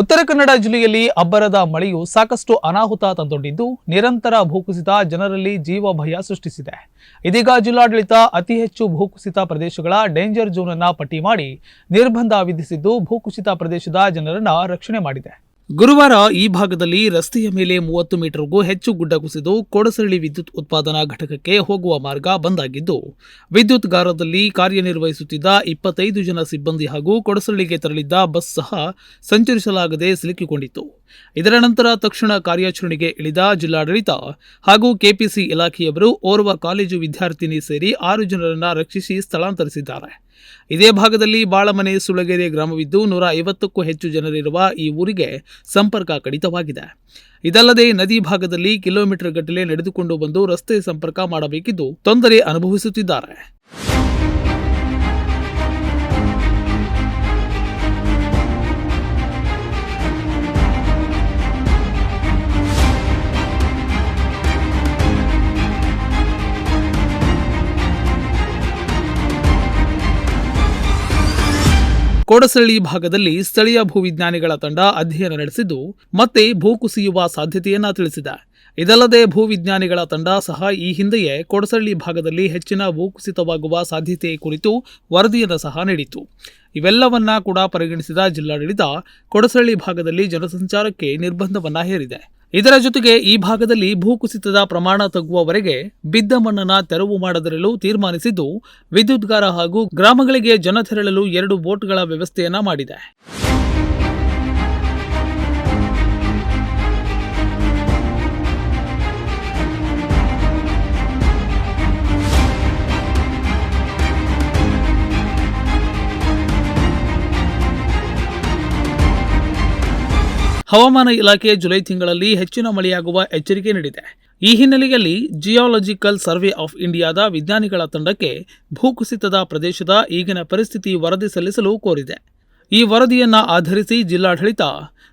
ಉತ್ತರ ಕನ್ನಡ ಜಿಲ್ಲೆಯಲ್ಲಿ ಅಬ್ಬರದ ಮಳೆಯು ಸಾಕಷ್ಟು ಅನಾಹುತ ತಂದೊಡ್ಡಿದ್ದು ನಿರಂತರ ಭೂಕುಸಿತ ಜನರಲ್ಲಿ ಜೀವ ಭಯ ಸೃಷ್ಟಿಸಿದೆ. ಇದೀಗ ಜಿಲ್ಲಾಡಳಿತ ಅತಿ ಹೆಚ್ಚು ಭೂಕುಸಿತ ಪ್ರದೇಶಗಳ ಡೇಂಜರ್ ಝೋನ್ ಅನ್ನು ಪಟ್ಟಿ ಮಾಡಿ ನಿರ್ಬಂಧ ವಿಧಿಸಿದ್ದು ಭೂಕುಸಿತ ಪ್ರದೇಶದ ಜನರನ್ನು ರಕ್ಷಣೆ ಮಾಡಿದೆ. ಗುರುವಾರ ಈ ಭಾಗದಲ್ಲಿ ರಸ್ತೆಯ ಮೇಲೆ ಮೂವತ್ತು ಮೀಟರ್ಗೂ ಹೆಚ್ಚು ಗುಡ್ಡ ಕುಸಿದು ಕೋಡಸರಳಿ ವಿದ್ಯುತ್ ಉತ್ಪಾದನಾ ಘಟಕಕ್ಕೆ ಹೋಗುವ ಮಾರ್ಗ ಬಂದಾಗಿದ್ದು, ವಿದ್ಯುತ್ಗಾರದಲ್ಲಿ ಕಾರ್ಯನಿರ್ವಹಿಸುತ್ತಿದ್ದ ಇಪ್ಪತ್ತೈದು ಜನ ಸಿಬ್ಬಂದಿ ಹಾಗೂ ಕೊಡಸರಳಿಗೆ ತೆರಳಿದ್ದ ಬಸ್ ಸಹ ಸಂಚರಿಸಲಾಗದೆ ಸಿಲುಕಿಕೊಂಡಿತ್ತು. ಇದರ ನಂತರ ತಕ್ಷಣ ಕಾರ್ಯಾಚರಣೆಗೆ ಇಳಿದ ಜಿಲ್ಲಾಡಳಿತ ಹಾಗೂ ಕೆಪಿಸಿ ಇಲಾಖೆಯವರು ಓರ್ವ ಕಾಲೇಜು ವಿದ್ಯಾರ್ಥಿನಿ ಸೇರಿ ಆರು ಜನರನ್ನು ರಕ್ಷಿಸಿ ಸ್ಥಳಾಂತರಿಸಿದ್ದಾರೆ. ಇದೇ ಭಾಗದಲ್ಲಿ ಬಾಳಮನೆ ಸುಳಗೆರೆ ಗ್ರಾಮವಿದ್ದು ನೂರ ಐವತ್ತಕ್ಕೂ ಹೆಚ್ಚು ಜನರಿರುವ ಈ ಊರಿಗೆ ಸಂಪರ್ಕ ಕಡಿತವಾಗಿದೆ. ಇದಲ್ಲದೆ ನದಿ ಭಾಗದಲ್ಲಿ ಕಿಲೋಮೀಟರ್ ಗಟ್ಟಲೆ ನಡೆದುಕೊಂಡು ಬಂದು ರಸ್ತೆ ಸಂಪರ್ಕ ಮಾಡಬೇಕಿದ್ದು ತೊಂದರೆ ಅನುಭವಿಸುತ್ತಿದ್ದಾರೆ. ಕೋಡಸಳ್ಳಿ ಭಾಗದಲ್ಲಿ ಸ್ಥಳೀಯ ಭೂವಿಜ್ಞಾನಿಗಳ ತಂಡ ಅಧ್ಯಯನ ನಡೆಸಿದ್ದು, ಮತ್ತೆ ಭೂ ಕುಸಿಯುವ ಸಾಧ್ಯತೆಯನ್ನ ತಿಳಿಸಿದೆ. ಇದಲ್ಲದೆ ಭೂವಿಜ್ಞಾನಿಗಳ ತಂಡ ಸಹ ಈ ಹಿಂದೆಯೇ ಕೊಡಸಳ್ಳಿ ಭಾಗದಲ್ಲಿ ಹೆಚ್ಚಿನ ಭೂಕುಸಿತವಾಗುವ ಸಾಧ್ಯತೆ ಕುರಿತು ವರದಿಯನ್ನು ಸಹ ನೀಡಿತು ಇವೆಲ್ಲವನ್ನ ಕೂಡ ಪರಿಗಣಿಸಿದ ಜಿಲ್ಲಾಡಳಿತ ಕೊಡಸಳ್ಳಿ ಭಾಗದಲ್ಲಿ ಜನಸಂಚಾರಕ್ಕೆ ನಿರ್ಬಂಧವನ್ನ ಹೇರಿದೆ. ಇದರ ಜೊತೆಗೆ ಈ ಭಾಗದಲ್ಲಿ ಭೂಕುಸಿತದ ಪ್ರಮಾಣ ತಗ್ಗುವವರೆಗೆ ಬಿದ್ದ ಮಣ್ಣನ್ನು ತೆರವು ಮಾಡದಿರಲು ತೀರ್ಮಾನಿಸಿದ್ದು ವಿದ್ಯುತ್ಗಾರ ಹಾಗೂ ಗ್ರಾಮಗಳಿಗೆ ಜನ ತೆರಳಲು ಎರಡು ಬೋಟ್ಗಳ ವ್ಯವಸ್ಥೆಯನ್ನ ಮಾಡಿದೆ. ಹವಾಮಾನ ಇಲಾಖೆ ಜುಲೈ ತಿಂಗಳಲ್ಲಿ ಹೆಚ್ಚಿನ ಮಳೆಯಾಗುವ ಎಚ್ಚರಿಕೆ ನೀಡಿದೆ. ಈ ಹಿನ್ನೆಲೆಯಲ್ಲಿ ಜಿಯಾಲಜಿಕಲ್ ಸರ್ವೆ ಆಫ್ ಇಂಡಿಯಾದ ವಿಜ್ಞಾನಿಗಳ ತಂಡಕ್ಕೆ ಭೂಕುಸಿತದ ಪ್ರದೇಶದ ಈಗಿನ ಪರಿಸ್ಥಿತಿ ವರದಿ ಸಲ್ಲಿಸಲು ಕೋರಿದೆ. ಈ ವರದಿಯನ್ನು ಆಧರಿಸಿ ಜಿಲ್ಲಾಡಳಿತ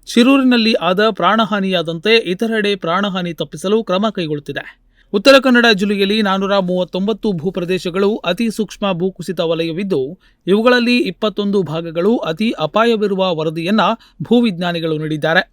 ಶಿರೂರಿನಲ್ಲಿ ಆದ ಪ್ರಾಣಹಾನಿಯಾದಂತೆ ಇತರೆಡೆ ಪ್ರಾಣಹಾನಿ ತಪ್ಪಿಸಲು ಕ್ರಮ ಕೈಗೊಳ್ಳುತ್ತಿದೆ. ಉತ್ತರ ಕನ್ನಡ ಜಿಲ್ಲೆಯಲ್ಲಿ ನಾನೂರ ಮೂವತ್ತೊಂಬತ್ತು ಭೂಪ್ರದೇಶಗಳು ಅತಿ ಸೂಕ್ಷ್ಮ ಭೂಕುಸಿತ ವಲಯವಿದ್ದು, ಇವುಗಳಲ್ಲಿ ಇಪ್ಪತ್ತೊಂದು ಭಾಗಗಳು ಅತಿ ಅಪಾಯವಿರುವ ವರದಿಯನ್ನ ಭೂವಿಜ್ಞಾನಿಗಳು ನೀಡಿದ್ದಾರೆ.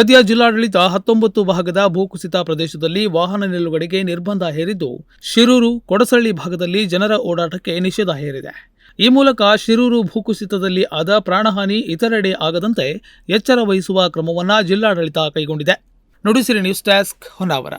ಸದ್ಯ ಜಿಲ್ಲಾಡಳಿತ ಹತ್ತೊಂಬತ್ತು ಭಾಗದ ಭೂಕುಸಿತ ಪ್ರದೇಶದಲ್ಲಿ ವಾಹನ ನಿಲುಗಡೆಗೆ ನಿರ್ಬಂಧ ಹೇರಿದ್ದು, ಶಿರೂರು, ಕೊಡಸಳ್ಳಿ ಭಾಗದಲ್ಲಿ ಜನರ ಓಡಾಟಕ್ಕೆ ನಿಷೇಧ ಹೇರಿದೆ. ಈ ಮೂಲಕ ಶಿರೂರು ಭೂಕುಸಿತದಲ್ಲಿ ಆದ ಪ್ರಾಣಹಾನಿ ಇತರೆಡೆ ಆಗದಂತೆ ಎಚ್ಚರ ವಹಿಸುವ ಕ್ರಮವನ್ನು ಜಿಲ್ಲಾಡಳಿತ ಕೈಗೊಂಡಿದೆ. Nudisiri news desk Honnavar.